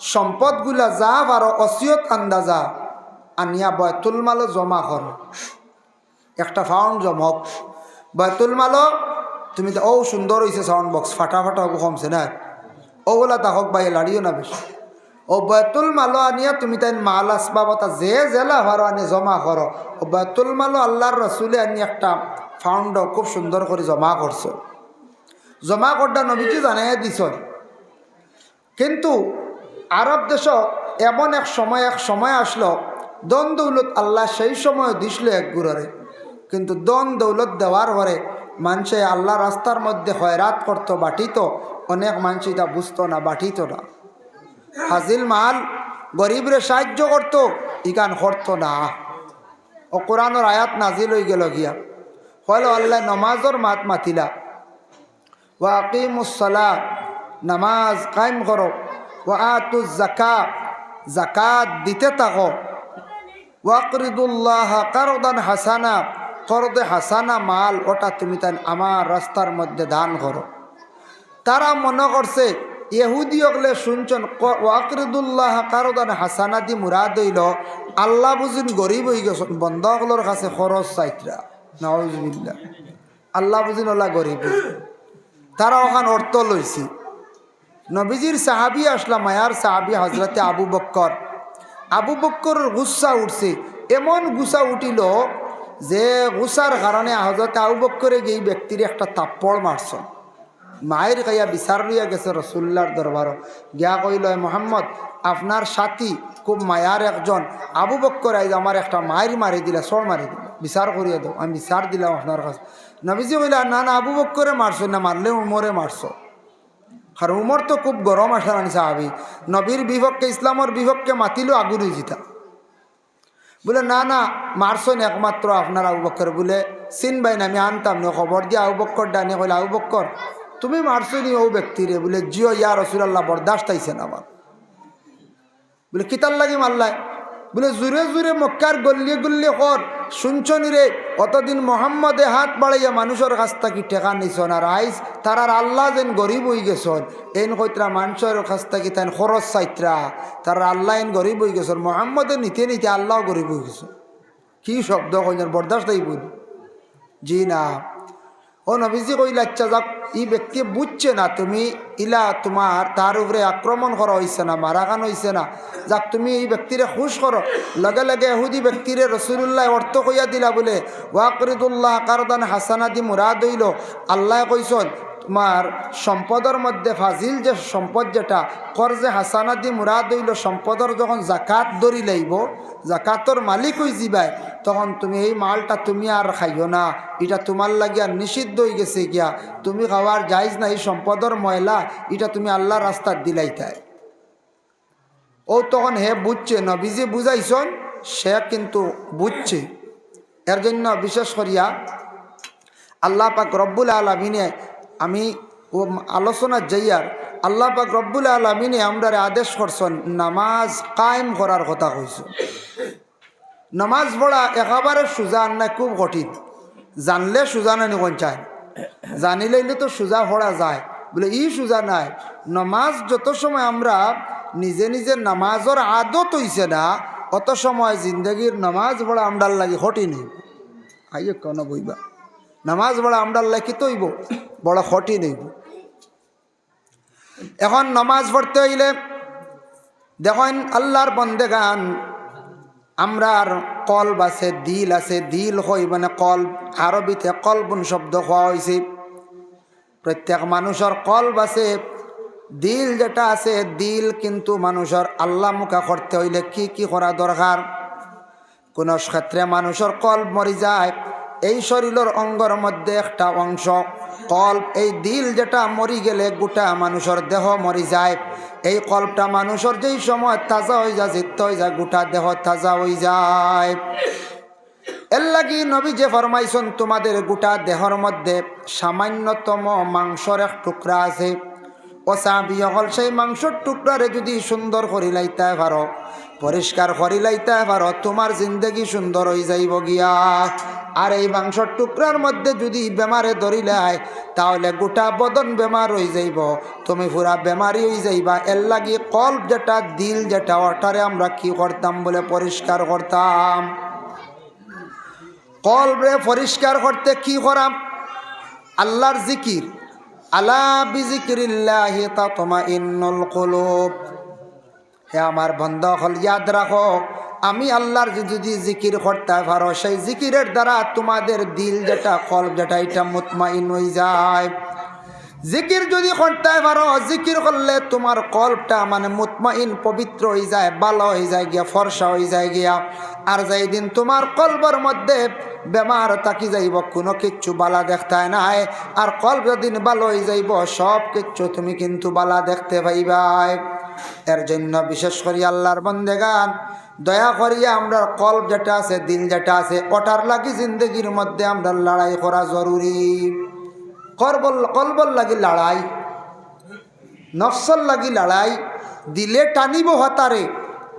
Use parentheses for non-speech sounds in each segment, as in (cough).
সম্পদগুলা যা পারো অসিয়ত আন্দাজা আনিয়া বয়তুল মালো জমা কর একটা ফাউন্ড জমক। বয়তুল মালও তুমি তো ও সুন্দর হয়েছে সাউন্ড বক্স, ফাটা ফাটা কমছে না। ওগুলা তাহক বাই লাড়িও না বেশি ও বয়তুল মালো আনিয়া তুমি তাই মাল আসবাবতা যে জেলা ভারো আনি জমা করো ও বয়তুল মালো আল্লাহর রসুলে আনি একটা ফাউন্ড খুব সুন্দর করে জমা করছ জমা করটা নবীজি জানাই দিছ কিন্তু আরব দেশ এমন এক সময় এক সময় আসলো, দন দৌলত আল্লাহ সেই সময় দিছিল এক গুড়রে কিন্তু দন দৌলত দেওয়ার পরে মানুষে আল্লাহ রাস্তার মধ্যে হয়রাত করতো, বাটিত, অনেক মানুষ এটা বুঝতো না, বাটিত না। হাজিল মাল গরিবরে সাহায্য করতো ইকান করতো না। ও কোরআনের আয়াত নাজিল হয়ে গেল গিয়া। হল আল্লাহ নমাজর মাত মাতিলা। ওয়াকিমুসলা নামাজ কায়েম করো। ওয়া আতু জাকা জাকাত দিতে থাকো। ওয়াকরিদুল্লাহ কারদান হাসানা, করদে হাসানা মাল, ওটা তুমি তাই আমার রাস্তার মধ্যে দান করো। তারা মনে করছে ইহুদি অগলে শুনছেন ওয়াকরিদুল্লাহ কারদান হাসানা দি মুরাদ হইল, আল্লাহ বুঝিন গরিব হয়ে গেছেন বন্ধকলোর কাছে খরচ চাইতরা আল্লাহ বুঝিন গরিব। তারা ওখান অর্থ লইছি। নবীজির সাহাবি আসলাম, মায়ার সাহাবি হজরতে আবু বক্কর। আবু বক্কর গুসা উঠছে, এমন গুসা উঠিল যে গুসার কারণে হজরত আবু বক্করে গিয়ে ব্যক্তির একটা তাপ্পড় মারছন মায়ের কাইয়া বিচার লইয়া গেছে রসুল্লার দরবার। গিয়া কইল মোহাম্মদ, আপনার সাথী খুব মায়ার একজন। আবু বক্কর আইজ আমার একটা মায়ের মারি দিলা সর মারি দিল। বিচার করিয়া দাও, আমি বিচার দিলাম আপনার কাছে। নবীজি কইলা, না না, আবু বক্করে মারছো না মারলে উমরে মারছো। আর উমর তো খুব গরম আসার আনি সাহাবি? নবীর বিভক্ষে ইসলামর বিভক্ষে মাতিলেও আগুনই জিতা। বলে, না না, মারছেন একমাত্র আপনার আবু বক্কর। বলে, চিন ভাই না, আমি আনতাম না খবর দিয়ে আবু বক্কর ডানে কইলে, আবু বক্কর, তুমি মারছো নি ও ব্যক্তিরে বলে, জিও, ইয়া রসুলাল্লাহ, বরদাস্ত আইছেন আমার। বলে কিতার লাগি মারলাই বলে জুড়ে জুড়ে মক্কার গল্লি গল্লি কর শুনছনি রে অতদিন মোহাম্মদে হাত বাড়াইয়া মানুষের কাছ থাকি টেকা নিছন আর আইস তারার আল্লাহ যেন গরিব হয়ে গেছন, এন কইত্রা মানুষের কাছ থাকি তাই খরচ চাইত্রা তার আল্লাহ এন গরিব হয়ে গেছন, মোহাম্মদে নিতে নিতে আল্লাহ গরিব হয়ে গেছ কি শব্দ কইন বরদাস্ত বুঝ জি না। ও নবীজি কইলা আচ্ছা যাক ই ব্যক্তি বুঝছে না, তুমি ইলা তোমার তার উপরে আক্রমণ করা হয়েছে না মারাখান হয়েছে না, যাক তুমি এই ব্যক্তিরে খুশ করো লগে লগে এহুদি ব্যক্তিরে রসুল্লাহ অর্থ কইয়া দিলা বলে ওয়াকরিদুল্লাহ কারদান হাসানাদি মুরাদ হইল। আল্লাহ কইসন তোমার সম্পদের মধ্যে ফাজিল যে সম্পদ যেটা, কর্জে হাসানাদি মুরাদ হইল সম্পদর যখন জাকাত ধরি লাইব, জাকাতর মালিক হই যাবাই তখন তুমি এই মালটা তুমি আর খাইও না। এটা তোমার লাগিয়া নিষিদ্ধ হয়ে গেছে গিয়া। তুমি খাওয়ার যাইজ না এই সম্পদর ময়লা, এটা তুমি আল্লাহ রাস্তার দিলাইতাই ও তখন হে বুঝছে, নবীজি বুঝাইছন, সে কিন্তু বুঝছে। এর জন্য বিশেষ করিয়া আল্লাহ পাক রব্বুল আলমিনে আমি ও আলোচনা যাইয়ার আল্লাহ পাক রব্বুল আলমিনে আমরা আদেশ করছেন, নামাজ কায়েম করার কথা কইস নামাজ পড়া একেবারে সোজা না খুব কঠিন। জানলে সোজা নানি কোন চায়। জানিলেইলে তো সোজা পড়া যায়। বলে, ই সোজা নাই। নামাজ যত সময় আমরা নিজে নিজে নামাজের আদত হইছে না, অত সময় জিন্দগির নামাজ পড়া আমরার লাগে কঠিন আইয়ে কেন বইবা। নামাজ পড়া আমরার লাগে তো হইব বড় কঠিন হইব এখন নামাজ পড়তে হইলে দেখেন আল্লাহর বন্দে গান আমরার কলব আছে, দিল আছে, দিল হই মানে কল আরবিতে কলবুন শব্দ হওয়া হয়েছে প্রত্যেক মানুষের কলব আছে, দিল যেটা আছে, দিল কিন্তু মানুষের আল্লাহ মুখা করতে হইলে কি কি করা দরকার? কোন ক্ষেত্রে মানুষের কল্প মরি যায় এই শরীরের অঙ্গর মধ্যে একটা অংশ। কল্প, এই দিল যেটা মরি গেলে গোটা মানুষের দেহ মরি যায়। এই কল্পটা মানুষের যেই সময় তাজা হয়ে যায় জিত্ত হয়ে যায়, গোটা দেহ তাজা হয়ে যায়। এর লাগি নবী যে ফরমাইছন, তোমাদের গোটা দেহর মধ্যে সামান্যতম মাংসর এক টুকরা আছে। ও চাবি অকল সেই মাংসর টুকরারে যদি সুন্দর করি লাইতে পারো, পরিষ্কার করি লাইতে পারো, তোমার জিন্দগি সুন্দর হয়ে যাইব গিয়া। আর এই মাংসর টুকরার মধ্যে যদি বেমারে ধরিলাই, তাহলে গোটা বদন বেমার হয়ে যাইব। তুমি পুরা বেমারি হয়ে যাইবা। এর লাগি কল্প যেটা, দিল যেটা ওটারে আমরা কি করতাম বলে পরিষ্কার করতাম। কলবে পরিষ্কার করতে কি করাম? আল্লাহর জিকির। আলা বিজিকিরিল্লাহি তাতমাইন্নুল কুলুব। হে আমার বন্ধ হল ইয়াদ রাখো আমি আল্লাহর যদি জিকির করতে পারো, সেই জিকিরের দ্বারা তোমাদের দিল যেটা, কলব যেটা, এটা মুতমাইন হয়ে যায়। জিকির যদি করতে পারো, জিকির করলে তোমার কল্পটা মানে মুতমাইন পবিত্র হয়ে যায়, ভালো হয়ে যায় গিয়া, ফর্সা হয়ে যায় গিয়া। আর যাই দিন তোমার কল্পর মধ্যে বেমার তাকি যাইব, কোনো কিচ্ছু বালা দেখতে নাই আর কল্প যেদিন ভালো হয়ে যাইব, সব কিচ্ছু তুমি কিন্তু বালা দেখতে পাইবাই। এর জন্য বিশেষ করে আল্লাহর বন্দেগান দয়া করিয়া আমরা কল্প যেটা আছে দিল যেটা আছে ওটার লাগি জিন্দগির মধ্যে আমরা লড়াই করা জরুরি। করবল, কলবল লাগি লড়াই, নফসল লাগি লড়াই, দিলে টানিব হতারে,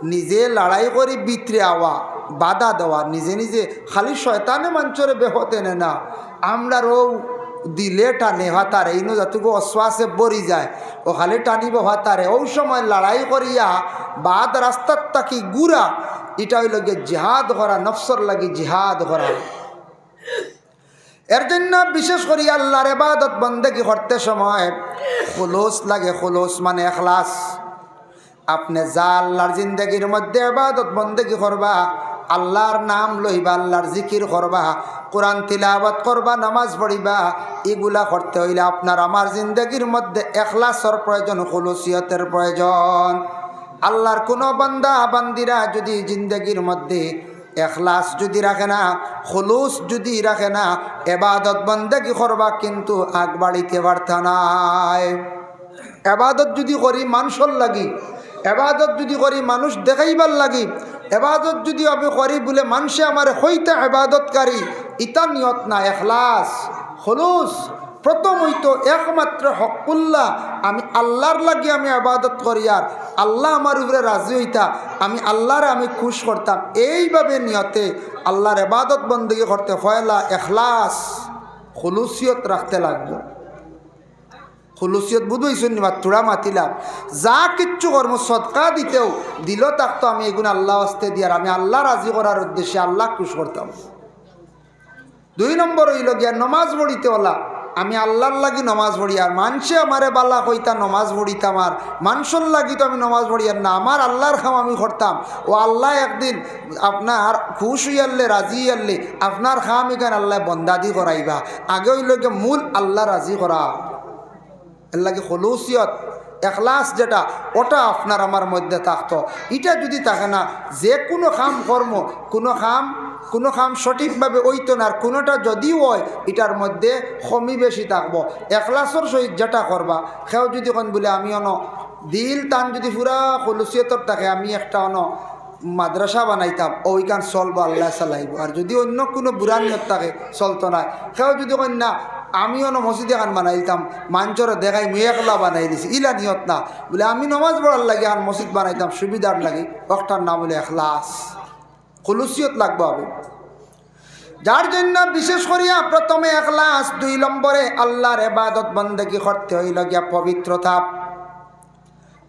নিজে লড়াই করি বিতরে আওয়া, বাধা দেওয়া, নিজে নিজে খালি শয়তানে মঞ্চরে বেহতে নে না আমরারও দিলে টানে হাতারে ইনো যতটুকু অশ্বাসে বরি যায়। ও খালি টানিব হাতারে ওই সময় লড়াই করিয়া বাদ রাস্তার তাকি গুড়া এটা হইল গিয়ে জিহাদ করা নফসর লাগি জিহাদ করা এর জন্য বিশেষ করে আল্লাহর এবাদত বন্দেগি করতে সময়। খোলস লাগে খোলস মানে এখলাস আপনি যা আল্লাহর জিন্দগির মধ্যে এবাদত বন্দেগি করবা আল্লাহর নাম লইবা, আল্লাহর জিকির করবা, কোরআন তিলাবাত করবা, নামাজ পড়িবা, এগুলা করতে হইলে আপনার আমার জিন্দগির মধ্যে এখলাসর প্রয়োজন, খলুসিয়তের প্রয়োজন। আল্লাহর কোনো বান্দা, বান্দিরা যদি জিন্দগির মধ্যে এখলাস যদি রাখে না, খলুস যদি রাখে না, এবাদত বন্দেগি করবা, কিন্তু আগ বাড়িতে নাই। এবাদত যদি করি মানুষর লাগি এবাদত যদি করি, মানুষ দেখাইবার লাগি। এবাদত যদি আমি করি বলে মানুষে আমার হইতে এবাদতকারী। ইতা নিয়ত না, এখলাস হলুস প্রথম হইতো একমাত্র হকুল্লা আমি আল্লাহর লাগি আমি আবাদত করি আর আল্লাহ আমার উপরে রাজি হইতা, আমি আল্লাহরে আমি খুশ করতাম। এইভাবে নিয়তে আল্লাহর এবাদত বন্দী করতে ফয়লা এখলাস হলুসিয়ত রাখতে লাগবে। খুলুসিয়ত বুঝইছেন নিবা তোরা মাতিলাম যা কিচ্ছু কর্ম সৎকা দিতেও দিল তাক তো আমি এগুলো আল্লাহ আসতে দিয়ার আমি আল্লাহ রাজি করার উদ্দেশ্যে আল্লাহ খুশ করতাম দুই নম্বর হইল গিয়া নমাজ পড়িতে ওলা আমি আল্লাহর লাগি নমাজ পড়ি আর মানুষে আমারে বাল্লা কইতা নমাজ পড়িতাম আর মানুষের লাগি তো আমি নমাজ পড়ি আর না আমার আল্লাহর খাম আমি করতাম ও আল্লাহ একদিন আপনার খুশ হইয়ারলে রাজি হইয়ারলে আপনার খাম এখানে আল্লাহ বন্দাদি করাইবা আগে হইল মূল আল্লাহ রাজি করা এর লাগে হলুসিয়ত, এখলাস যেটা, ওটা আপনার আমার মধ্যে থাকতো। এটা যদি থাকে না, যে কোনো খাম কর্ম, কোনো খাম কোনো খাম সঠিকভাবে ওইতো না কোনোটা যদিও হয়, এটার মধ্যে কমি বেশি থাকব। এখলাসর সহিত যেটা করবা, সেও যদি কোন বলে, আমি অন দিল টান যদি পুরা হলুসিয়তর থাকে, আমি একটা অন মাদ্রাসা বানাইতাম, ওইখান চলবো, আল্লাহ চালাইব। আর যদি অন্য কোনো বুড়া নিয়ত থাকে, চলতো না। সেও যদি কন্যা আমিও না মসজিদে খান বানাইতাম, মাঞ্চরে দেখাই মেয়েকলা বানাই দিছি। ইলা নিয়ত না। বলে আমি নমাজ পড়ার লাগে আর মসজিদ বানাইতাম, সুবিধার লাগে। একটার নাম বলে এখলাস। খুলুসিয়ত লাগবো আমি। যার জন্য বিশেষ করিয়া প্রথমে এখলাস, দুই নম্বরে আল্লাহর এবাদত বন্দেকি করতে হইল গিয়া পবিত্রতা।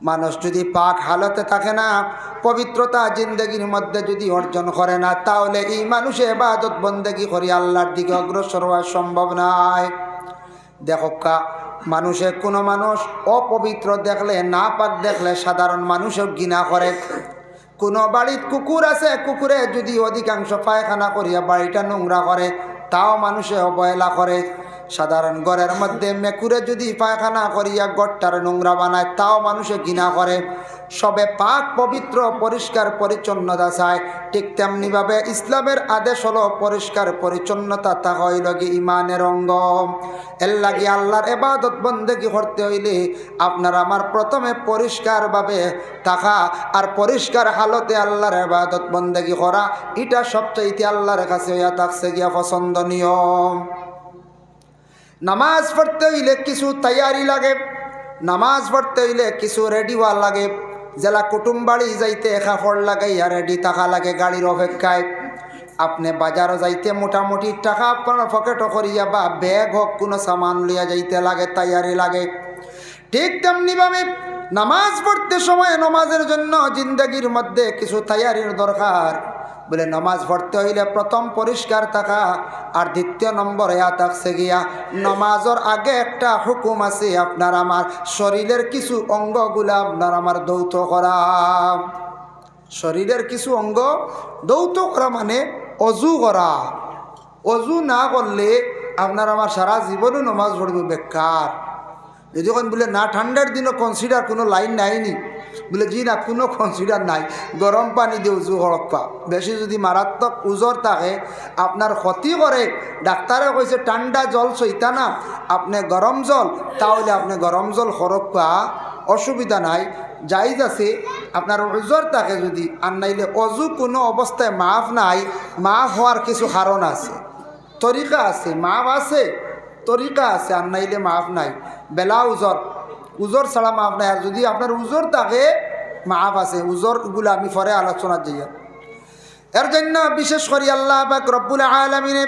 মানুষ যদি পাক হালতে থাকে না, পবিত্রতা জিন্দগির মধ্যে যদি অর্জন করে না, তাহলে এই মানুষে এবাদত বন্দেগি করি আল্লাহর দিকে অগ্রসর হওয়া সম্ভব নয়। দেখকা মানুষে কোনো মানুষ অপবিত্র দেখলে না পাক দেখলে সাধারণ মানুষও ঘৃণা করে। কোনো বাড়িত কুকুর আছে, কুকুরে যদি অধিকাংশ পায়খানা করিয়া বাড়িটা নোংরা করে, তাও মানুষে অবহেলা করে। সাধারণ ঘরের মধ্যে মেকুরে যদি পায়খানা করিয়া গড়টার নোংরা বানায়, তাও মানুষে ঘৃণা করে। সবে পাক পবিত্র, পরিষ্কার, পরিচ্ছন্নতা চায়। ঠিক তেমনিভাবে ইসলামের আদেশ হলো পরিষ্কার, পরিচ্ছন্নতা, তা হইল কি ইমানের অঙ্গ। এর লাগে আল্লাহর এবাদত বন্দেগি করতে হইলে আপনার আমার প্রথমে পরিষ্কারভাবে থাকা আর পরিষ্কার হালতে আল্লাহর এবাদত বন্দেগি করা, এটা সবচাইতে আল্লাহর কাছে হইয়া থাকছে গিয়া পছন্দনীয়। নামাজ পড়তে হইলে কিছু তৈয়ারি লাগে, নামাজ পড়তে হইলে কিছু রেডি হওয়া লাগে। জেলা কুটুম বাড়ি যাইতে কাপড় লাগাইয়া রেডি থাকা লাগে গাড়ির অপেক্ষায়। আপনি বাজারও যাইতে মোটামুটি টাকা আপনার পকেটও করিয়া বা ব্যাগ হোক, কোনো সামান লইয়া যাইতে লাগে, তৈয়ারি লাগে। ঠিক তেমনিভাবে নামাজ পড়তে সময় নমাজের জন্য জিন্দগির মধ্যে কিছু তৈয়ারির দরকার। বলে, নমাজ পড়তে হইলে প্রথম পরিষ্কার থাকা আর দ্বিতীয় নম্বর থাকছে গিয়া, নমাজের আগে একটা হুকুম আছে আপনার আমার, শরীরের কিছু অঙ্গগুলা আপনার আমার দৌত করা। শরীরের কিছু অঙ্গ দৌত করা মানে অজু করা। অজু না করলে আপনার আমার সারা জীবনও নমাজ পড়বে বেকার। যদি কোন বলে, না, ঠান্ডার দিনও কনসিডার কোনো লাইন নাইনি। বলে, জি না, কোনো কনসিডার নাই। গরম পানি দিয়ে উজু হরক্কা বেশি যদি মারাত্মক উজর থাকে আপনার ক্ষতি করে ডাক্তারে কইছে ঠান্ডা জল সইতা না আপনি গরম জল। তাহলে আপনি গরম জল হরক্কা অসুবিধা নাই। যাইজ আছে আপনার উজর থাকে যদি আর নাইলে অজু কোনো অবস্থায় মাফ নাই। মাফ হওয়ার কিছু কারণ আছে। তরিকা আছে, মাফ আছে তরিকা আছে আর নাইলে মাফ নাই। বেলা উজর উজর ছাড়া মাফ নাই। আর যদি আপনার উজর থাকে, মাফ আছে। উজরগুলো আমি পরে আলোচনা যাই এর জন্য বিশেষ করে আল্লাহ পাক রব্বুল আলমিনে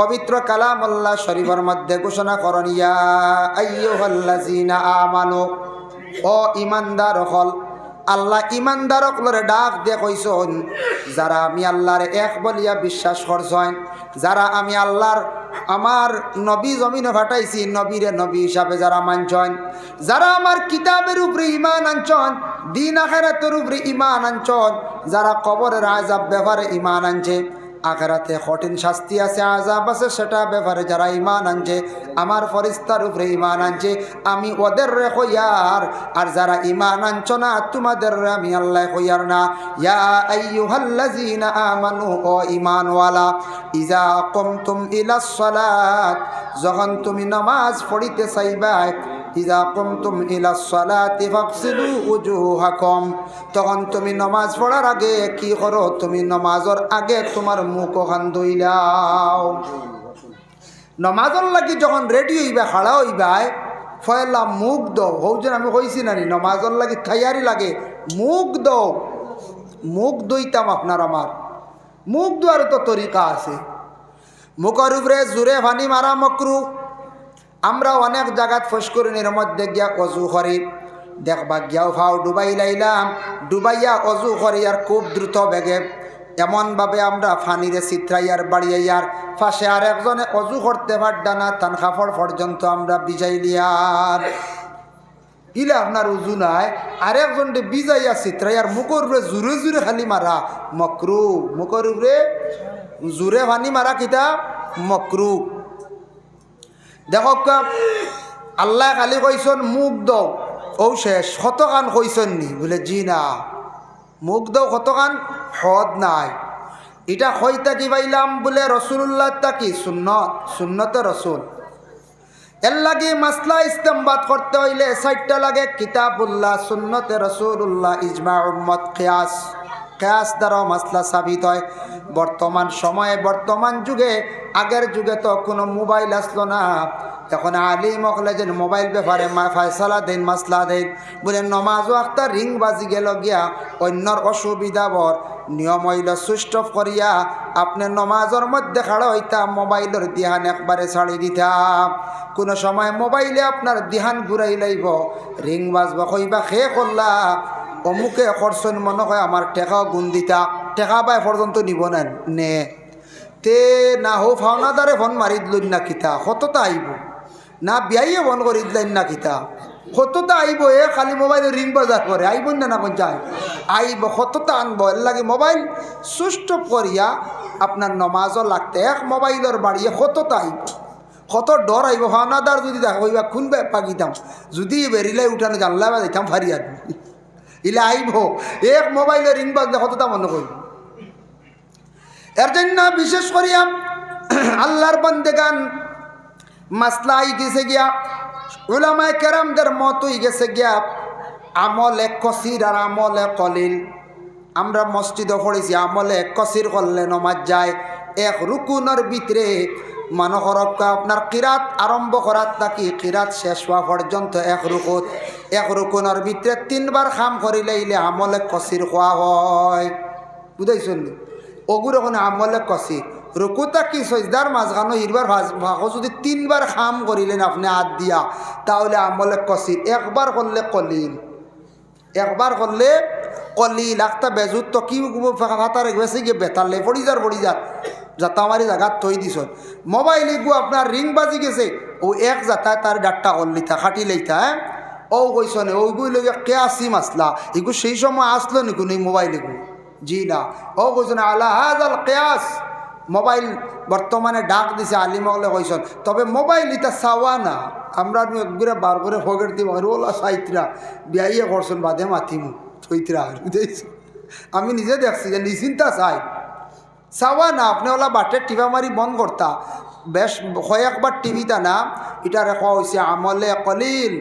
পবিত্র কালাম আল্লাহ শরীফের মধ্যে ঘোষণা করেন, ইয়া আইয়ুহাল্লাযীনা আমানু, ও ইমানদার হল, আল্লাহ ইমানদার হলরে ডাক দিয়ে কইসন, যারা আমি আল্লাহর এক বলিয়া বিশ্বাস করছেন, যারা আমি আল্লাহর আমার নবী জমিনে ফাটাইছি, নবীরে নবী হিসাবে যারা মানছন, যারা আমার কিতাবের উপরে ইমান আনছন, দিন আখেরাতের উপরে ইমান আনছন, যারা কবরের আজাব ব্যাপারে ইমান আনছে আখেরাতে কঠিন শাস্তি আছে আজাব আছে, সেটা ব্যাপারে যারা ইমান আনছে, আমার ফরিস্তার উপরে ইমান আনছে, আমি ওদের রে কইয়ার আর যারা ইমান আনছ না তোমাদের রে আমি আল্লাহ কইয়ার না। ইয়া আইয়ুহাল্লাযীনা আমানু, ও ইমানওয়ালা ইজা কুমতুম ইলাস যখন তুমি নামাজ পড়িতে চাইবাই ইজা তখন তুমি নামাজ পড়ার আগে কি করো? তুমি নামাজের আগে তোমার মুখ ওখান ধুইলাও নমাজর লাগি যখন রেডি হইবা, খাড়া হইবাই ফয়লা মুখ দৌ হৌজন, আমি কইছি নানি নমাজর লাগি তৈয়ারি লাগে। মুখ দৌ মুখ দইতাম আপনার আমার। মুখ দোয়ারও তো তরিকা আছে। মুখের উপরে জোরে ভানি মারা মকরু। আমরা অনেক জায়গাত ফসকুরিনের মধ্যে গিয়া অজু করি। দেখবা গিয়াও ভাও ডুবাই লাইলাম, ডুবাইয়া অজু করি আর খুব দ্রুত বেগে। এমনভাবে আমরা ফানিরে চিত্রাইয়ার বাড়িয়াইয়ার ফাঁসে আর একজনে অজু করতে পারডা না তান কাপড় পর্যন্ত আমরা বিজাই লিয়ার ইলে আপনার উজু নাই, আর একজনকে বিজাইয়া চিত্রাইয়ার মুখর উপরে জুড়ে জুড়ে খালি মারা মকরু মুখর উপরে জুড়ে ভানি মারা কিতা? মকরু দেখক আল্লাহ খালি কইসন মুখ দৌ ও শেষ শতকান কইসন নি? বলে, জি না। মুখ দৌ শতকান হদ নাই। এটা হইতা কি পাইলাম? বলে রসুল্লাহ কি? সুন্নত, সুন্নতে রসুল। এর লাগে মাসলা ইস্তেমবাদ করতে হইলে সাইটটা লাগে, কিতাবুল্লাহ, সুন্নতে রসুল্লাহ ইজমা উম্মত, কেয়াস। কেয়াস দ্বারাও মাসলা সাবিত হয়। বর্তমান সময়ে, বর্তমান যুগে, আগের যুগে তো কোনো মোবাইল আসলো না। এখন আলী মকলে যে মোবাইল ব্যাপারে ফায়সালা দেন, মাসলা দেন। বলে নমাজও একটা রিং বাজি গেল গিয়া অন্যর অসুবিধা বর। নিয়ম হইল অফ করিয়া আপনি নমাজের মধ্যে খাড়া হইতাম মোবাইলের দিহান একবারে ছাড়ি দিতাম কোনো সময় মোবাইলে আপনার দিহান ঘুরাই লাইব। রিং বাজবা কইবা, খে করলা অমুকে খরচন মনে হয় আমার টেকাও গুণ দিতা টেকা পাই পর্যন্ত নিব না নে? তে না হো ফাওনাদারে ফোন মারি দিল না কিতা কতটা আইব না বিয়াইয়ে ফোন করি দিলেন না কিতা। কতটা আইব এ খালি মোবাইলে রিং বাজার করে আইব না না যায় আইব কতটা আনব। এর লাগে মোবাইল সুস্থ করিয়া আপনার নমাজও লাগতে এক মোবাইলের বাড়িয়ে কতটা আইব কত ডর আইব ফাওনাদার যদি দেখা কইবা কোন পাকিতাম যদি বেরিলে উঠানো জানলা বা দিতাম ফারিয়াদ ইলে আইব। এক মোবাইলে রিং বাজলে কতটা মনে করব? এর জন্য বিশেষ করিয়া (clears throat) আল্লাহর বন্দেগান মাসলা আই গেছে গিয়া, উলামায় কেরামদের মতই গেছে গিয়া, আমলে কসির আর আমলে কলিল। আমরা মসজিদে পড়েছি, আমলে কসির করলে নমাজ যায়, এক রুকুনের ভিতরে মানসরক্কা আপনার কিরাত আরম্ভ করার থাকি কিরাত শেষ হওয়া পর্যন্ত এক রুকুত, এক রুকুনের ভিতরে তিনবার খাম করিলে ইলে আমলে কসির খোয়া হয়। বুঝাইছেন অগুর ওখানে আমলে কসির রুকুতা কি সজদার মাঝখানো হিরবার ভাগো যদি তিনবার খাম করিলেন আপনি হাত দিয়া, তাহলে আমলে কসির একবার করলে কলিল। একবার করলে কলিল। একটা বেজুত তো কি ফাতার বেশি গিয়ে বেতারলে পড়ি যার পড়ি যার যাতা আমারই জায়গাত থই দিছ মোবাইল এগু আপনার রিং বাজি গেছে। ও এক যাতায় তার ডাট্টা করলিতা খাটি লইতা হ্যাঁ ও কইস নে ওইগুই লগে কে আসি মাসলা এগু সেই সময় আসলো নিকু নি মোবাইল এগু জি না। ও কইস না আল্লাহ হাজাল কেয়াস মোবাইল বর্তমানে ডাক দিছে আলিমগলে কইসন তবে মোবাইল এটা চাওয়া না। আমরা একবারে বার করে ফগের দিব ওলা সাইতরা বিয়াইয়ে করছেন বাদে মাতিমু। থইতরা বুঝেছি আমি নিজে দেখছি যে নিশ্চিন্তা চাই। চাওয়া না আপনি ওলা বাটে টিভা মারি বন্ধ করতা বেশ কয়েকবার টিভিটা না এটা রেখা হয়েছে আমলে কলিল।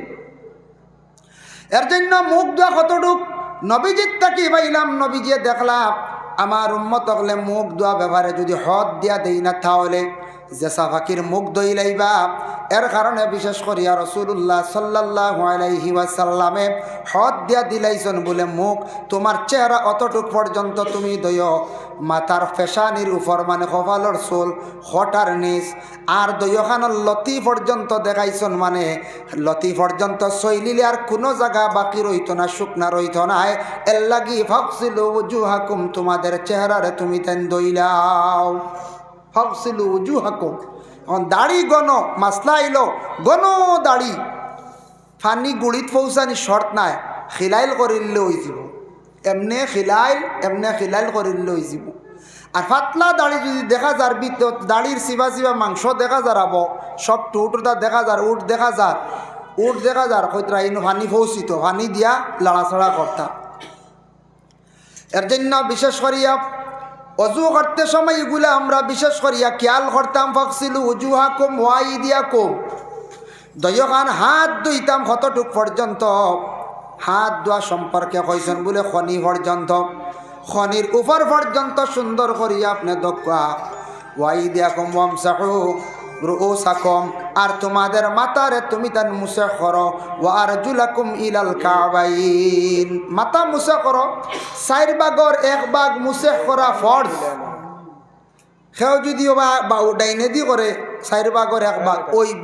এর জন্য মুখ দোয়া কতটুক? নবীজিৎ তাকি পাইলাম নবীজিয়ে দেখলাম আমার উম্মত হলে মুখ দোয়া ব্যবহারে যদি হদ দিয়া দেই না তাহলে জেসা ফাঁকির মুখ দই লাইবা এর কারণে বিশেষ করিয়া রসুল্লাহ সাল্লাহ আলাইহি ওয়াসাল্লামে হদ দিয়া দিলাইছন বলে মুখ, তোমার চেহারা অতটুক পর্যন্ত তুমি দয়, মাথার ফেসানির উপর মানে কপালর চুল হটার নিচ, আর দয়খানোর লতি পর্যন্ত দেখাইছন মানে লতি পর্যন্ত শৈলিলে আর কোনো জায়গা বাকি রইত না, শুকনা রইত না। এর লাগি উজু হাকুম তোমাদের চেহারারে তুমি তেন দইলাও। উজু জুহাকুম দাড়ি গণ মাসলা আইলো গণ দাড়ি। ফানি গুড়িত পৌঁছানি শর্ট নাই, খিলাইল করিলে হয়ে যাব। এমনে খিলাইল এমনে খিলাইল করিলে হয়ে যাব। আর পাতলা দাড়ি যদি দেখা যার ভিতর দাড়ির চিবা চিবা মাংস দেখা যারাব সব টুটটা দেখা যার উঠ দেখা যার উঠ দেখা যার কইতরা ইনো ফানি পৌঁছিত ফানি দিয়া, লড়াচড়া করতা এর জন্য বিশেষ করিয়া অজু করতে সময় এগুলো আমরা বিশেষ করিয়া খেয়াল করতাম ফকসিলু উজুহা কম ওয়াই দিয়া কম দয়খান হাত ধুইতাম কতটুক পর্যন্ত? হাত ধোয়া সম্পর্কে কইছেন বলে খনি পর্যন্ত। খনির উপর পর্যন্ত সুন্দর করিয়া আপনি দক্ষা ওয়াই দিয়া কম ওয়ামসাহু। রুসাকম আর তোমাদের মাতারে তুমি তান মুসে করো ও আর জুলাকুম ইলাল কাবাইন। মাতা মুসে করো, চার বাগর এক বাগ মুসে করা ফর্জ সেও যদি বা বাউ ডাইনে দি করে চার বাগর এক বাগ ওইব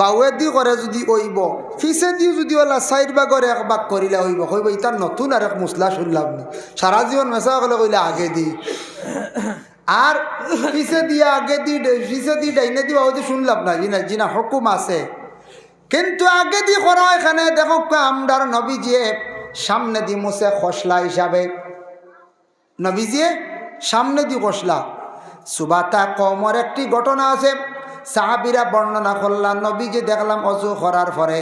বাউয়ে দি করে যদি ওইব ফিসে দিও যদি ওলা চার বাগর এক বাগ করিলে হইব হইব ইতার নতুন আর এক মুসলা শুনলাম সারা জীবন মেসা গেলে কইলে আগে দি। আর পিছে দিয়া আগে দি পিছে দি ডাইনে দিবা হয়তো শুনলাম না জিনা জিনা হুকুম আছে। কিন্তু আগে দি করা এখানে, দেখো আমদার নবীজিয়ে সামনে দি মুসে খসলা হিসাবে। নবীজিয়ে সামনে দি খসলা। সুবাতা কমর একটি ঘটনা আছে, সাহাবিরা বর্ণনা করলাম নবীজি দেখলাম অজু করার পরে।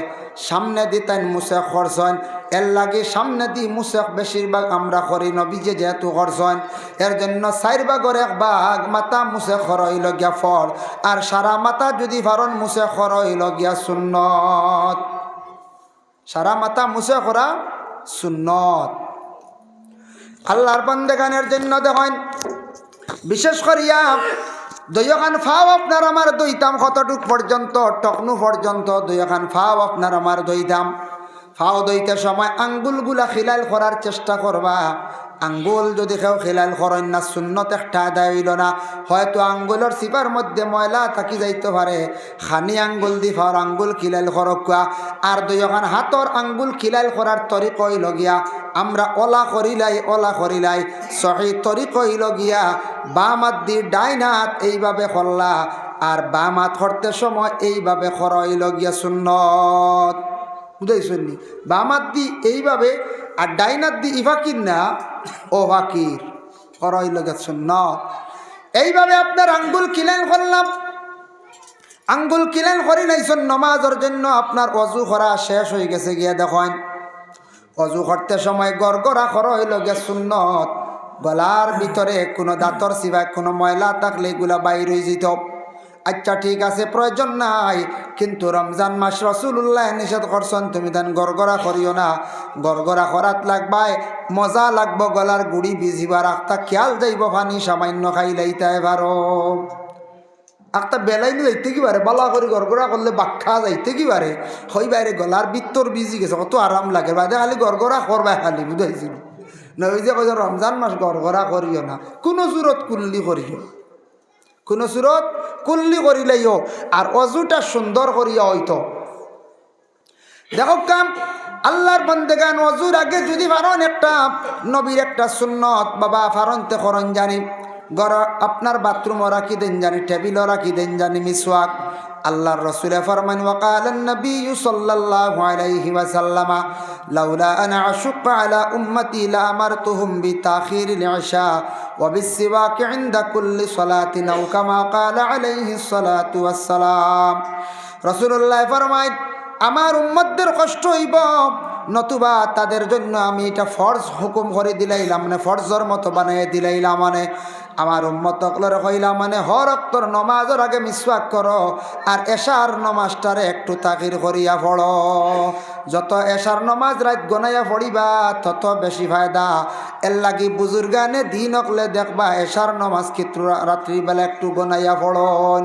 সামনে দি তাই মুসে খরচন এর লাগে সামনে দি মুসেক বেশিরভাগ আমরা করি নবীজি যেহেতু খরচন এর জন্য চার ভাগর এক বাঘ মাথা মুসে খরইল গিয়া ফল, আর সারা মাথা যদি ফারণ মুসে খরইল গিয়া সুন্নত। সারা মাথা মুসে করা সুন্নত। আল্লাহর বন্দেগানের জন্য দেখেন, বিশেষ করিয়া দইয়াখান ফাও আপনার আমার দইতাম কতটুক পর্যন্ত? টকনু পর্যন্ত দুইখান ফাও আপনার আমার দইতাম। ফাও দইতে সময় আঙ্গুলগুলা খিলাল করার চেষ্টা করবা। আঙ্গুল যদি কেউ খিলাল করেন না শূন্যত একটা আদায় হইল না। হয়তো আঙ্গুলের সিপার মধ্যে ময়লা থাকি যাইতে পারে। খানি আঙ্গুল দি ফাওয়ার আঙ্গুল খিলাল করকুয়া আর দুইখান হাতর আঙ্গুল খিলাল করার তরিক হইল আমরা ওলা করিলাই ওলা করিলাই। সহি তরিক হইল গিয়া। বাম হাত দি ডাইন হাত এইভাবে করলা। আর বাম হাত করতে সময় এইভাবে করা হইল গিয়া সুন্নত। বুঝাইছনি বামাত দি এইভাবে আর ডাইনাত দি ইভাকির না, ও ভাকির করই লগেছেন ন এইভাবে আপনার আঙ্গুল কিলেন করলাম। আঙ্গুল কিলেন করি নাইছেন নমাজের জন্য আপনার অজু করা শেষ হয়ে গেছে গিয়া দেখেন। অজু করতে সময় গড়গড়া করা হইল গে সুন্নত। গলার ভিতরে কোনো দাঁতর সিবায় কোনো ময়লা থাকলে এগুলা বাইর হয়ে যেত। আচ্ছা ঠিক আছে, প্রয়োজন নাই। কিন্তু রমজান মাস রসুল্লাহ নিষেধ করছেন, তুমি তান গড়গড়া করিও না। গড়গড়া করাত লাগবাই মজা লাগব, গলার গুড়ি ভিজিবার আখতা খেয়াল যাইব পানি, সামান্য খাই লাইতে এবারও। একটা বেলাই নিয়ে যাইতে কি পারে? বালা করে গড়গড়া করলে বাক্ষা যাইতে কি পারে? হই বাইরে গলার বিত্তর বিজি গেছে, কত আরাম লাগে। বাদে খালি গড়গড়া করবাই খালি, বুঝাইছিল। নবীজে কইছে, রমজান মাস গড়গড়া করিও না। কোনো সুরত কুল্লি করিও কোনো সুরত? কুল্লি করিলেইও, আর অজুটা সুন্দর করিয়া হইতো। দেখো কাম, আল্লাহর বন্দেগান অজুর আগে যদি ফারন একটা, নবীর একটা সুন্নত, বাবা ফারনতে করন জানি গড় আপনার বাথরুমও রাখি দেন জানি টেবিলও রাখি দেন জানি, মিসওয়াক। আল্লাহর রসুলে ফরমান ওয়াকালান নবী সাল্লাল্লাহু আলাইহি ওয়াসাল্লাম, লাউলা আনা আশুক আলা উম্মতি লা আমারতুহুম বিতাখিরিল ইশা ওয়া বিসওয়াক ইনদা কুল্লি সালাতিন, আও কামা ক্বালা আলাইহি সালাতু ওয়াসসালাম। রাসূলুল্লাহ ফরমায় আমার উম্মতদের কষ্ট হইব, নতুবা তাদের জন্য আমি এটা ফরজ হুকুম করে দিলাইলাম মানে ফরজর মতো বানিয়ে দিলাইলাম মানে আমার উম্মত অকলরে কইলাম মানে হর অক্তর নমাজের আগে মিসওয়াক করো, আর এশার নমাজটারে একটু তাকির করিয়া পড়ো। যত এশার নমাজ রাত গনাইয়া পড়িবা, তত বেশি ফায়দা। এর লাগি বুজুর্গানে দিন অকলে দেখবা এশার নমাজ কিন্তু রাত্রিবেলা একটু গনাইয়া পড়ন।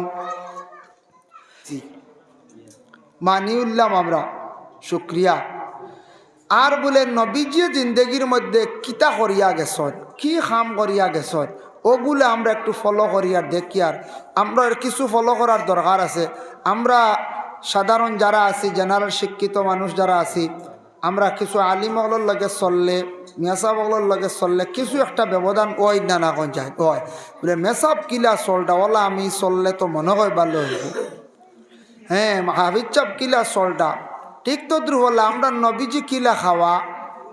মানি উল্লাম আমরা শুক্রিয়া। আর বলে নবীজি জিন্দগির মধ্যে কিতা করিয়া গেছন? কি খাম করিয়া গেছন? ওগুলো আমরা একটু ফলো করি আর দেখি আর। আমরা কিছু ফলো করার দরকার আছে। আমরা সাধারণ যারা আছি জেনারেল শিক্ষিত মানুষ যারা আছি, আমরা কিছু আলিমগলোর লগে চললে মেসাবগলোর লগে চললে কিছু একটা ব্যবধান ওই না কোন যায় ওই বলে মেসাব কিলা চলটা? ওলা আমি চললে তো মনে হয় ভালো হইব। হ্যাঁ হাফিজ চাপ কিলা চলটা? ঠিক তো হলে আমরা নবীজি কিলা খাওয়া?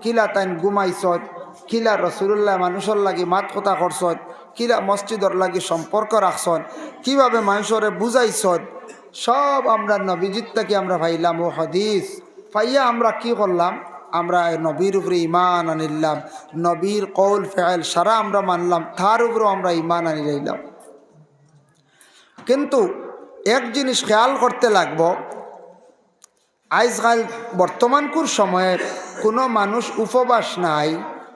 কিলা তাইন ঘুমাইছত কিলা রসুল্লাহ মানুষের লাগি মাত কথা করছত কিলা মসজিদর লাগি সম্পর্ক রাখছন, কীভাবে মানুষরে বুঝাইছত সব আমরা নবীজির থেকে আমরা ভাইলাম ও হদিস। পাইয়া আমরা কি করলাম? আমরা নবীর উপরে ইমান আনিলাম, নবীর কৌল ফেল সারা আমরা মানলাম, তার উপরেও আমরা ইমান আনি রইলাম কিন্তু এক জিনিস খেয়াল করতে লাগবো আজকাল বর্তমানকুর সময়ে কোনো মানুষ উপবাস নাই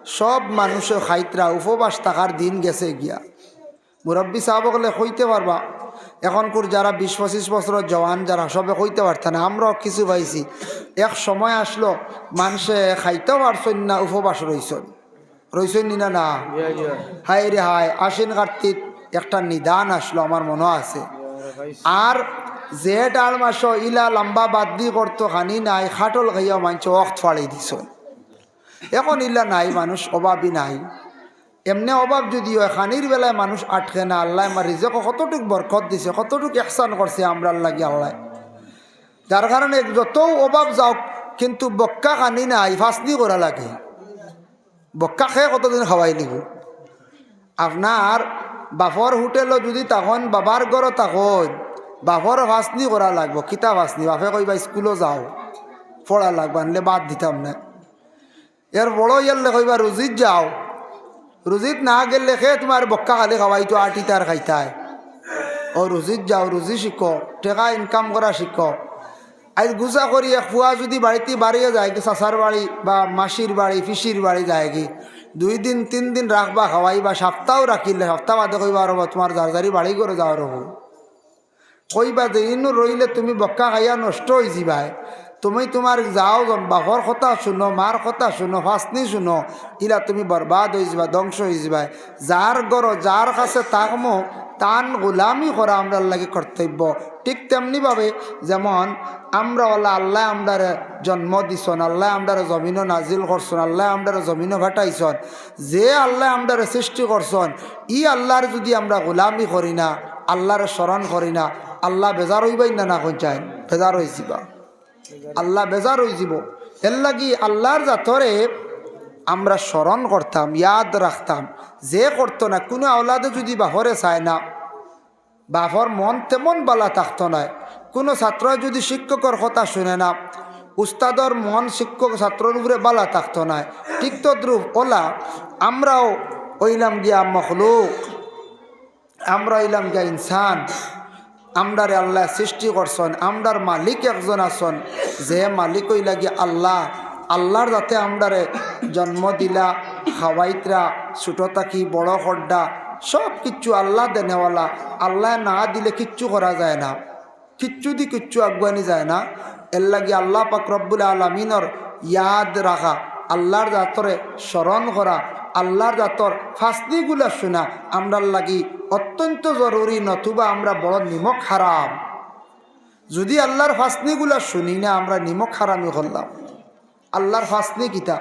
সব মানুষে খাইতরা উপবাস থাকার দিন গেছে গিয়া। মুরব্বী সাহাবকলে কইতে পারবা, এখনকুর যারা বিশ পঁচিশ বছরের জওয়ান, যারা সবে কইতে পারত না, আমরাও কিছু পাইছি। এক সময় আসলো, মানুষে খাইতেও পারছেন না, উপবাস রইছেন। রইছেন নি না? না। হাই রে হায়, আশ্বিন কার্তিক, একটা নিদান আসলো, আমার মনে আছে। আর যে ডাল মাস ইলা লম্বা বাদ দি করতো, খানি নাই, খাটল খাইয়া মানছ অক্ত ফাড়ি দিছ এখন ইলা নাই, মানুষ অভাবই নাই। এমনি অভাব যদি হয় খানির বেলায় মানুষ আটকে না, আল্লাহ আমার রিজক কতটুক বরকত দিছে, কতটুক একসান করছে আমরা লাগি আল্লাহ। যার কারণে যত অভাব যাওক, কিন্তু বক্কা খানি নাই ফাঁসনি করা লাগে। বক্কা খেয়ে কতদিন খাওয়াই নিব? আপনার বাপর হোটেলও যদি তখন বাবার ঘরও তখন বাপর ভাসনি করা লাগবো কিতা ভাসনি বাপে কইবা স্কুলও যাও পড়া লাগবা, আনলে বাদ দিতাম না? এর বড় ইয়ারলে কইবা রুজিত যাও। রুজিত না গেলে খে তোমার বক্কা খালি খাওয়াই তো আটি তার খাইতায় ও রুজিত যাও রুজি শিখো টেকা ইনকাম করা শিখো আজ গুছা করি এক ফুয়া যদি বাড়িতে বাড়িয়ে যায়, কি চাচার বাড়ি বা মাসির বাড়ি ফিসির বাড়ি যায় কি, দুই দিন, তিন দিন রাখবা খাওয়াই বা সপ্তাহ রাখিলে সপ্তাহ বাদে কইবা রব তোমার জারজারি বাড়ি করে যাও রব কইবা যে, ইনু রইলে তুমি বক্কা খাইয়া নষ্ট হয়ে যাবাই তুমি তোমার যাও বাপর কথা শুনো মার কথা শুনো ফাঁসনি শুনো, ইলা তুমি বরবাদ হয়ে যাবা, ধ্বংস হয়ে যাবা। যার গর যার কাছে তাকমো তান গোলামি করা আমরা লাগে কর্তব্য ঠিক তেমনিভাবে যেমন আমরা ওলা আল্লাহ আমরারে জন্ম দিছন, আল্লাহ আমরারে জমিনও নাজিল করছন আল্লাহ আমরারে জমিনও ভাটাইছন যে আল্লাহ আমরারে সৃষ্টি করছন ই আল্লাহর যদি আমরা গোলামি করি না আল্লাহরে স্মরণ করি না, আল্লাহ বেজার হইবাই না না কোন চাই বেজার হয়েছিবা আল্লাহ বেজার যাব। এর লাগি আল্লাহর জাতরে আমরা স্মরণ করতাম, ইয়াদ রাখতাম। যে করতো না, কোনো আওলাদে যদি বাহরে চায় না, বাপর মন তেমন বালা থাকতো না কোনো ছাত্র যদি শিক্ষকের কথা শুনে না উস্তাদর মন শিক্ষক ছাত্রর উপরে বালা থাকতো না ঠিক তো দ্রুপ ওলা, আমরাও ওইলাম গিয়া মখলুক আমরা হইলাম গিয়া ইনসান। আমরারে আল্লাহ সৃষ্টি করছেন, আমরার মালিক একজন আছেন। যে মালিক হই লাগি আল্লাহ, আল্লাহর যাতে আমরারে জন্ম দিলা, খাওয়াইতরা ছোটো থাকি বড় খড্ডা সব কিচ্ছু আল্লাহ দেনেওয়ালা। আল্লাহ না দিলে কিচ্ছু করা যায় না। কিচ্ছু দি কিচ্ছু আগুয়ানি যায় না। এর লাগি আল্লাহ পাক রব্বুল আলমিনর ইয়াদ রাখা, আল্লাহর জাতরে স্মরণ করা আল্লাহর জাতর ফাঁসনিগুলা শোনা, আমরার লাগি অত্যন্ত জরুরি, নতুবা আমরা বড় নিমক হারাম। যদি আল্লাহর ফাঁসনিগুলা শুনি না, আমরা নিমক হারামি করলাম আল্লাহর ফাঁসনি কিতা?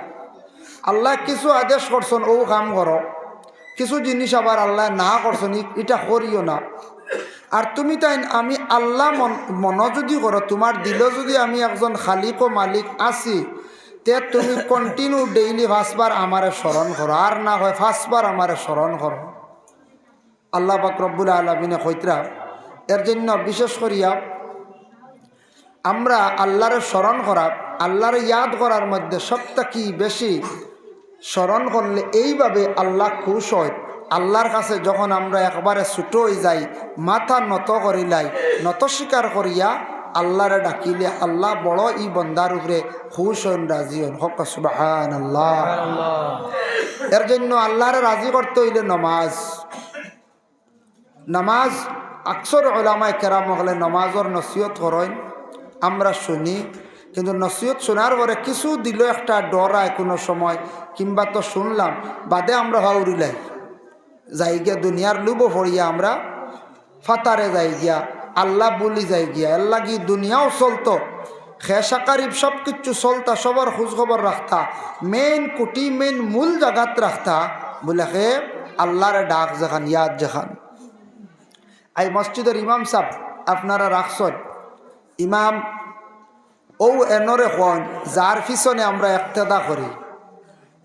আল্লাহ কিছু আদেশ করছেন, ও কাম করো। কিছু জিনিস আবার আল্লাহ না করছেন, এটা করিও না। আর তুমি তাই, আমি আল্লাহ মন যদি করো। তোমার দিল যদি আমি একজন খালিক ও মালিক আছি তে তুমি কন্টিনিউ ডেইলি ফাঁসবার আমারে স্মরণ করো। আর না হয় ফাঁসবার আমারে স্মরণ করো। আল্লাহ পাক রব্বুল আলমিনে কইতরা এর জন্য বিশেষ করিয়া আমরা আল্লাহরে স্মরণ করা, আল্লাহর ইয়াদ করার মধ্যে সবটা কি বেশি স্মরণ করলে এইভাবে আল্লাহ খুশ হয়। আল্লাহর কাছে যখন আমরা একবারে ছুটো যাই, মাথা নত করিলাই, নত স্বীকার করিয়া আল্লাহরে ডাকিলে আল্লাহ বড় ই বন্দার উপরে খুশ হন রাজি হন। হক সুবাহান আল্লাহ এর জন্য আল্লাহরে রাজি করতে হইলে নমাজ। নামাজ আকসর ওলামায় কেরাম হলে নমাজর নসিহত করেন। আমরা শুনি কিন্তু নসিহত শোনার পরে কিছু দিল একটা ডরায় কোনো সময় কিংবা তো শুনলাম বাদে আমরা হাউরিলাই যাই গিয়া দুনিয়ার লুবো ফড়িয়া আমরা ফাতারে যাই গিয়া আল্লাহ বলি যাই গিয়া আল্লাহ কি দুনিয়াও চলতো। খেসাকারিব সব কিছু চলতা, সবার খোঁজখবর রাখতা মেইন কুটি মেইন মূল জাগাত রাখতা। বলে হে আল্লাহর ডাক যেখান ইয়াদ যেখান এই মসজিদের ইমাম সাহ আপনারা রাখছেন ইমাম ও এনরে হন, যার পিছনে আমরা একতেদা করি।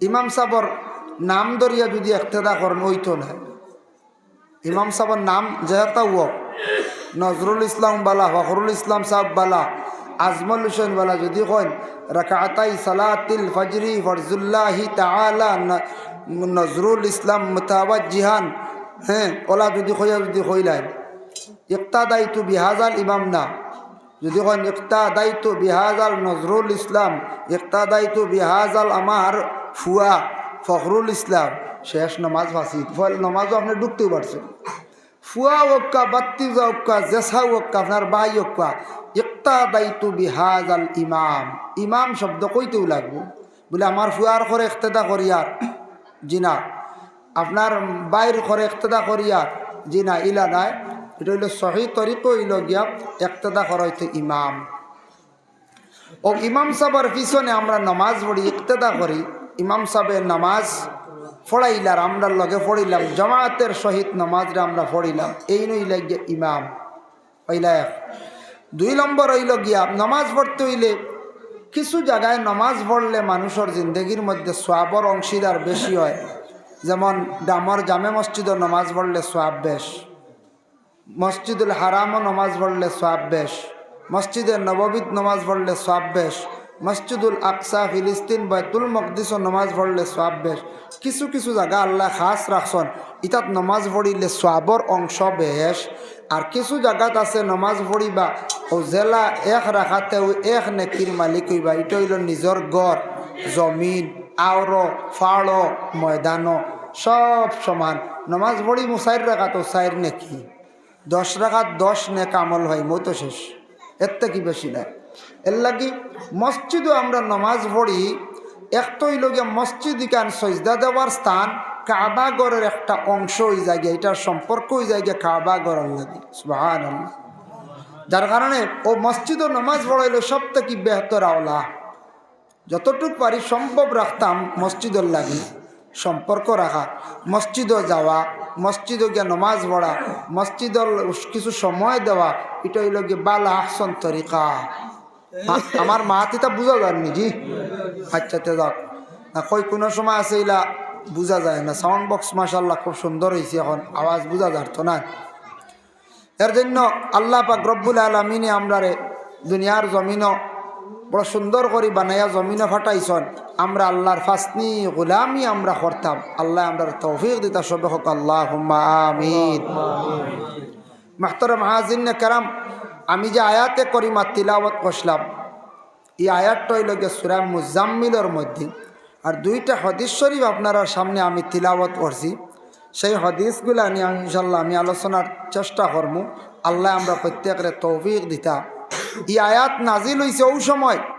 ইমাম সাহর নাম ধরিয়া যদি একতেদা করেন, ওইতো না ইমাম সাহর নাম যেহেতু নজরুল ইসলাম বালা, ফখরুল ইসলাম সাহেব বালা, আজমল হুসেন বালা যদি কন রাকাতাই সালাতিল ফজরি ফরজুল্লাহি তাআলা, ন- নজরুল ইসলাম মুতাবাদ জিহান হ্যাঁ ওলা যদি কইয়া যদি কইলাই ইকতাদাইতু বিহাজাল ইমাম না। যদি কন ইকতাদাইতু বিহাজাল নজরুল ইসলাম, ইকতাদাইতু বিহাজাল আমার ফুয়া, ফখরুল ইসলাম, শেষ নমাজ ফাঁসি, ফল নমাজও আপনি ঢুকতেও পারছেন। ফুয়া ওক্কা বাত্তিজা ওক্কা জেসা ওক্কা আপনার বাই ওক্কা ইকতা দায়িত্ব বিহাজ আল ইমাম। ইমাম শব্দ কইতেও লাগবো। বলে আমার ফুয়ার করে ইক্তেদা করিয়ার জি না। আপনার বাইর করে ইক্তেদা করিয়ার জি না, ইলা নাই। এটা হইল সহি তরিক, হইল গিয়া ইক্তেদা করাইতে ইমাম। ও ইমাম সাহেবের পিছনে আমরা নামাজ পড়ি, ইক্তেদা করি। ইমাম সাহেবের নামাজ পড়াইলার আমরা লগে পড়িলাম জামায়াতের সহিত নামাজরে আমরা পড়িলাম এই নই লাগিয়ে ইমাম হইলা দুই নম্বর হইল গিয়া, নামাজ পড়তে হইলে কিছু জায়গায় নামাজ পড়লে মানুষের জিন্দগির মধ্যে সোয়াবর অংশীদার বেশি হয়। যেমন ডামর জামে মসজিদও নামাজ পড়লে সোয়াব বেশ। মসজিদুল হারামও নমাজ পড়লে সোয়াব বেশ। মসজিদের নববিদ নমাজ পড়লে সোয়াব বেশ। মসজিদুল আকসা, ফিলিস্তিন, বাইতুল মকদিসও নমাজ পড়লে সোয়াব বেশ। কিছু কিছু জায়গা আল্লাহ খাস রাখছন, ইতাত নমাজ পড়িলে সোয়াবর অংশ বেশ। আর কিছু জায়গাত আছে নমাজ পড়িবা ও জেলা এক রাখাতে ও এক নেকির মালিক হইবা। এটা হইল নিজর গড় জমিন, আওর, ফাড়, ময়দান, সব সমান। নমাজ পড়ি মুসাইর রাখা তো সাইর নেকি। দশ রাখাত দশ নে কামল হয় মতো শেষ। এর থেকে বেশি নাই। এর লাগি মসজিদও আমরা নমাজ পড়ি এক তো হইল গিয়া মসজিদ ইকান সজদা দেওয়ার স্থান কাবাগরের একটা অংশ যায় গিয়া এটার সম্পর্ক যায় গিয়া কাবাগরের লাগে আল্লাহ। যার কারণে ও মসজিদও নমাজ পড়াইলে সব থেকে বেহতর আওলা যতটুক পারি সম্ভব রাখতাম মসজিদের লাগি সম্পর্ক রাখা মসজিদও যাওয়া মসজিদও গিয়ে নমাজ পড়া, মসজিদর কিছু সময় দেওয়া এটা হইল গিয়ে বালা আহসন তরিকা আমার মা তিতা বুঝা যাননি জি। আচ্ছা তে যাক না, কই, কোনো সময় আছে ইলা বুঝা যায় না। সাউন্ড বক্স মাসাল্লাহ খুব সুন্দর হয়েছে এখন। আওয়াজ বুঝা যাত না? এর জন্য আল্লাহ পাক রব্বুল আলমিনে আমরারে দুনিয়ার জমিনও বড় সুন্দর করে বানাইয়া জমিনে ফাটাইছন। আমরা আল্লাহর ফাসনি গোলামি আমরা করতাম। আল্লাহ আমরা তৌফিক দিতা, সবে হোক। আল্লাহ আমিন। মাহতরম হাজিন কারাম আমি যে আয়াতে করিমা তিলাওয়াত করলাম এই আয়াতটা হইল গিয়ে সুরাম মুজাম্মিলর মধ্যে। আর দুইটা হদিস শরীফ আপনারা সামনে আমি তিলাওয়াত করছি। সেই হদিসগুলো নিয়ে ইনশাল্লাহ আমি আলোচনার চেষ্টা করমু আল্লাহ আমরা প্রত্যেকের তৌফিক দিতা। ই আয়াত নাজিল হয়েছে ওই সময়।